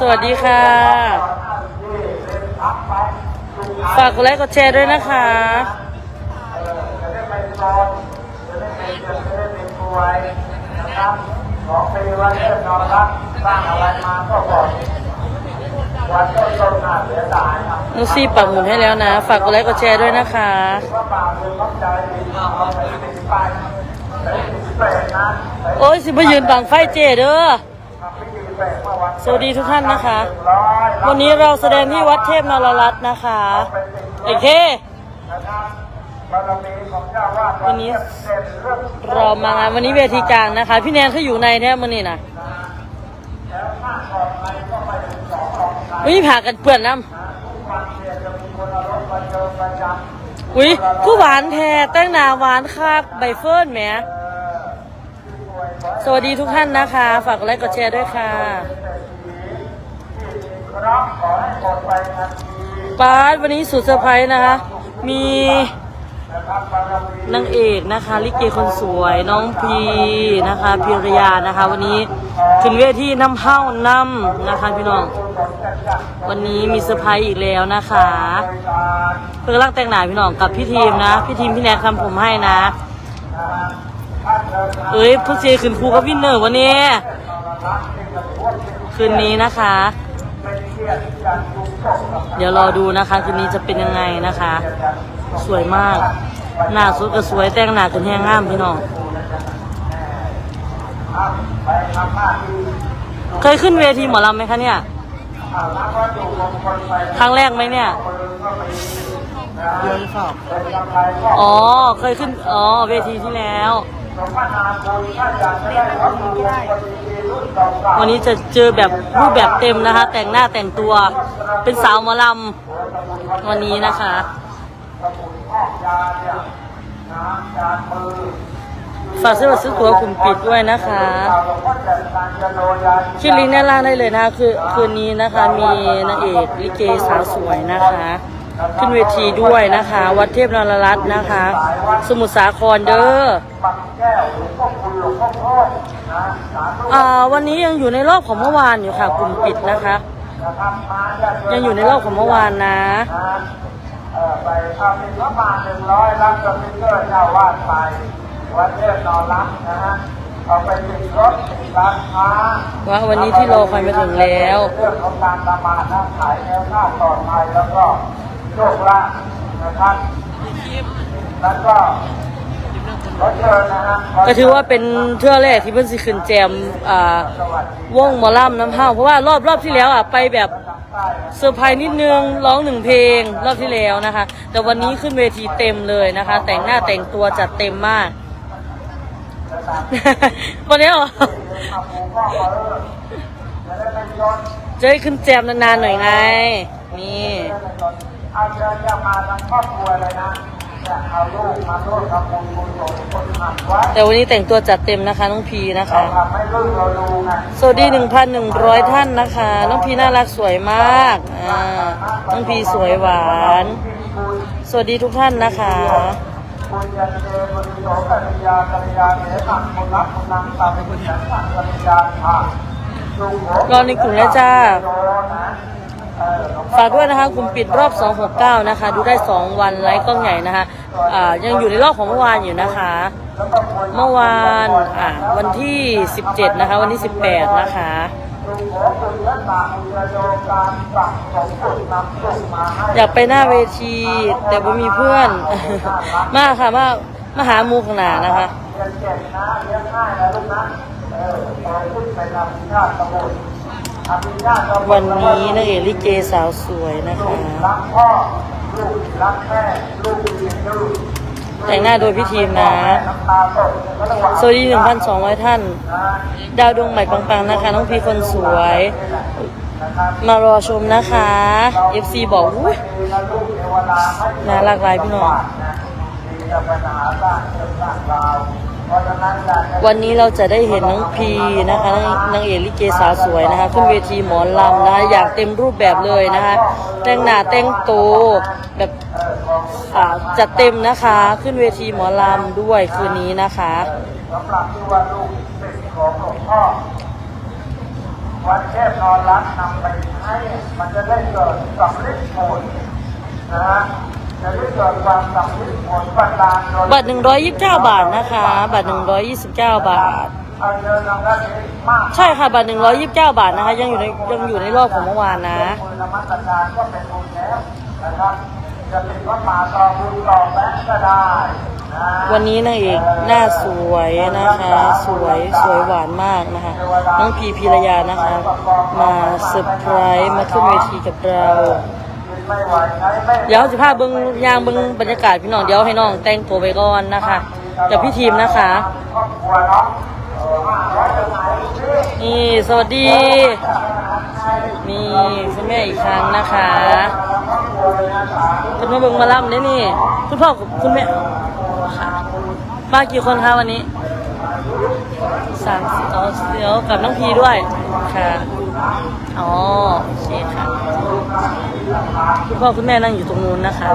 สวัสดีค่ะ ฝากกดไลค์กดแชร์ด้วยนะคะของปีวันเริ่มนอนรับสร้างอะไรมาก็บอกวันต้นต้นหน้าเสียดายครับนุชซี่ปักหมุดให้แล้วนะ ฝากกดไลค์กดแชร์ด้วยนะคะว่าบาปคือต้องใจดีเอาไปติดไปไปติดไปนะโอ้ยสิมายืนบังไฟเจเด้อ สวัสดีทุกท่านนะคะร้อยวันนี้เราแสดงที่วัดเทพนรรัตน์นะคะโอเคนะครับบารมีของเจ้าวาดวันนี้เด่นเรื่องรอมางานวันนี้เวทีกลางนะคะ พี่แนนเขาอยู่ในแท้มือนี่นะวิผ่ากันเปื่อนน้ำอุ้ยผู้หวานแท้แต่งหน้าหวานคักใบเฟิร์นแหม สวัสดีทุกท่านนะคะ ฝากไลค์กดแชร์ด้วยค่ะปาร์ตวันนี้สุดเซอร์ไพรส์นะคะ มีนางเอกนะคะ ลิเกคนสวยน้องพีนะคะพิรยานะคะ วันนี้ถึงเวทีน้ำเฮ้าน้ำนะคะพี่น้อง วันนี้มีเซอร์ไพรส์อีกแล้วนะคะเพื่อรักแต่งหน้าพี่น้องกับพี่ทีมนะ พี่ทีมพี่แนกทำผมให้นะ เอ้ยพวกเจขึ้นครูกับวินเนอร์วันนี้คืนนี้นะคะ เดี๋ยวรอดูนะคะ คืนนี้จะเป็นยังไงนะคะ สวยมาก หน้าสุดก็สวยแต่งหน้าจนแห้งงามพี่น้องไปทำหน้าที่เคยขึ้นเวทีหมอลำไหมคะเนี่ยรับวัตถุมงคลไปครั้งแรกไหมเนี่ยเดินสอบเป็นกำไรก็อ๋อเคยขึ้นอ๋อเวทีที่แล้ว วันนี้จะเจอแบบรูปแบบเต็มนะคะ แต่งหน้าแต่งตัวเป็นสาวมอลำวันนี้นะคะฝากซื้อบัตรซื้อตั๋วกลุ่มปิดด้วยนะคะคลิปลิงก์ด้านล่างได้เลยนะคะคือคืนนี้นะคะ มีนางเอกลิเกสาวสวยนะคะ ขึ้นเวทีด้วยนะคะ วัดเทพนรรัตน์นะคะ สมุทรสาครเด้อปักแก้วหรือพ่อคุณหลวงพ่อพ่อนะสาธุอ่าวันนี้ยังอยู่ในรอบของเมื่อวานอยู่ค่ะ กลุ่มปิดนะคะนะครับมาญาติโยังอยู่ในรอบของเมื่อวานนะนะเอ่อไปทำเป็นพระบาทหนึ่งร้อยรับสปิเกอร์เจ้าวาดไปวัดเทพนอนรับนะฮะเอาไปติดรถติดร้านค้าว่าวันนี้ที่รอคอยมาถึงแล้วเรื่องของการทำมาค้าขายแนวหน้าปลอดภัยแล้วก็ โชคลาภนะครับแล้วก็รถเชิญนะฮะก็ถือว่าเป็นเทื่อแรกที่เพิ่นสิขึ้นแจมอ่าสวัสดีวงหมอลำน้ำเฮาเพราะว่ารอบรอบที่แล้วอะไปแบบเซอร์ไพรส์นิดนึงร้องหนึ่งเพลงรอบที่แล้วนะคะ แต่วันนี้ขึ้นเวทีเต็มเลยนะคะ แต่งหน้าแต่งตัวจัดเต็มมากวันนี้เหรอเอาหมูก็เออจะได้ไม่ย้อนจะได้ขึ้นแจมนานๆหน่อยไงนี่ เอาเชิญจะมาทั้งครอบครัวเลยนะจะเอาลูกมาร่วมทำบุญบุญสงฆ์คนทำไว้แต่วันนี้แต่งตัวจัดเต็มนะคะ น้องพีนะคะเราทำให้ลูกเราดูไงสวัสดี 1,100 ท่านนะคะ น้องพีน่ารักสวยมาก อ่า น้องพีสวยหวานสวัสดีทุกท่านนะคะ คุณยันเตบุญโสกัญญากัญญาเถตังคุณรักคุณนังตามคุณยันตังกัญญาค่ะลูกโหรอในกลุ่มแล้วจ้าโยนะ ฝากด้วยนะคะกลุ่มปิดรอบ 269 นะคะ ดูได้ 2 วันไลฟ์กล้องใหญ่นะคะอ่ายังอยู่ในรอบของเมื่อวานอยู่นะคะ เมื่อวานวันที่ 17 นะคะ วันที่ 18 นะคะลูกโหคุณและคะอยากไปหน้าเวที แต่บ่มีเพื่อน มากค่ะมามาหามูข้างหนานะคะเรียนะเรียนง่ายนะลูกนะเออโตขึ้นไปทำชาติตำบ วันนี้นางเอกลิเกสาวสวยนะคะ แต่งหน้าโดยพี่ทีมนะน้ำตาตกก็ระหว่งสวัสดี1,200ท่าน ดาวดวงใหม่ปังๆนะคะ น้องพีคนสวย มารอชมนะคะ FC บอกอุ้ยลูกเทวดาห้น่ารักหลายพี่น้อง วันนี้เราจะได้เห็นน้องพีนะคะนางเอกลิเกสาวสวยนะคะขึ้นเวทีหมอลำนะคะอย่างเต็มรูปแบบเลยนะคะแต่งหน้าแต่งตัวแบบจัดเต็มนะคะขึ้นเวทีหมอลำด้วยคืนนี้นะคะสำหรับที่ว่าลูกเป็นของหลวงพ่อวันเทพนอนรักนำไปให้มันจะได้เกิดสำลิดผลนะฮะ จะได้เกิดความสำลิดผลบันดาลโดยบัตร129บาทนะคะ บัตร129บาทเอาเงินทางด้านนี้มากใช่ค่ะ บัตร129บาทนะคะ ยังอยู่ในยังอยู่ในรอบของเมื่อวานนะบุญนมัสการก็เป็นบุญแล้วนะครับจะเป็นพระป่าต่อบุญต่อแบงก็ได้นะวันนี้นางเอกหน้าสวยนะคะ สวยสวยหวานมากนะคะน้องพีพีรยานะคะ มาเซอร์ไพรส์มาขึ้นเวทีกับเรา เดี๋ยวสิพาเบิ้งยางเบิ้งบรรยากาศพี่น้องเดี๋ยวให้น้องแต่งตัวไปก่อนนะคะกับพี่ทีมนะคะ นี่สวัสดีนี่คุณแม่อีกครั้งนะคะคุณแมาเบิ้งมาล่ำเนี่ยนี่ คุณพ่อกับคุณแม่มากี่คนคะวันนี้สามสิบอ๋อเดี๋ยวกับน้องพีด้วยค่ะ อ๋อโอเคค่ะคุณพ่อคุณแม่นั่งอยู่ตรงนู้นนะคะ